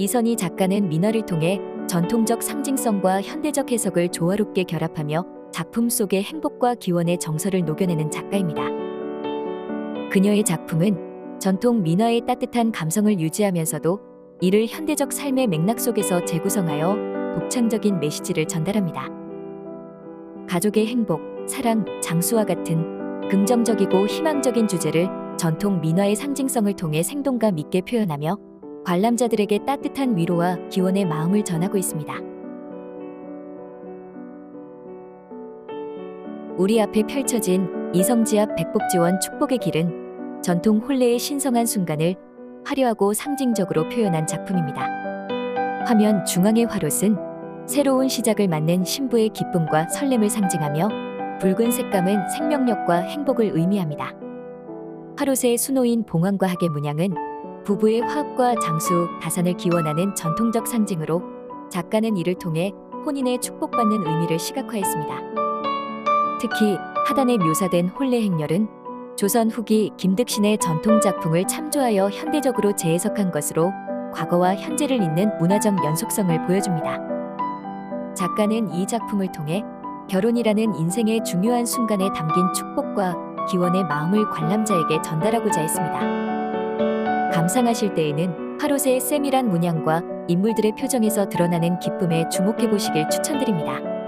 이선희 작가는 민화를 통해 전통적 상징성과 현대적 해석을 조화롭게 결합하며 작품 속의 행복과 기원의 정서를 녹여내는 작가입니다. 그녀의 작품은 전통 민화의 따뜻한 감성을 유지하면서도 이를 현대적 삶의 맥락 속에서 재구성하여 독창적인 메시지를 전달합니다. 가족의 행복, 사랑, 장수와 같은 긍정적이고 희망적인 주제를 전통 민화의 상징성을 통해 생동감 있게 표현하며 관람자들에게 따뜻한 위로와 기원의 마음을 전하고 있습니다. 우리 앞에 펼쳐진 이성지 앞 백복지원 축복의 길은 전통 혼례의 신성한 순간을 화려하고 상징적으로 표현한 작품입니다. 화면 중앙의 화롯은 새로운 시작을 맞는 신부의 기쁨과 설렘을 상징하며 붉은 색감은 생명력과 행복을 의미합니다. 화롯의 수노인 봉황과 학의 문양은 부부의 화합과 장수, 다산을 기원하는 전통적 상징으로 작가는 이를 통해 혼인의 축복받는 의미를 시각화했습니다. 특히 하단에 묘사된 혼례 행렬은 조선 후기 김득신의 전통 작품을 참조하여 현대적으로 재해석한 것으로 과거와 현재를 잇는 문화적 연속성을 보여줍니다. 작가는 이 작품을 통해 결혼이라는 인생의 중요한 순간에 담긴 축복과 기원의 마음을 관람자에게 전달하고자 했습니다. 감상하실 때에는 화롯의 세밀한 문양과 인물들의 표정에서 드러나는 기쁨에 주목해 보시길 추천드립니다.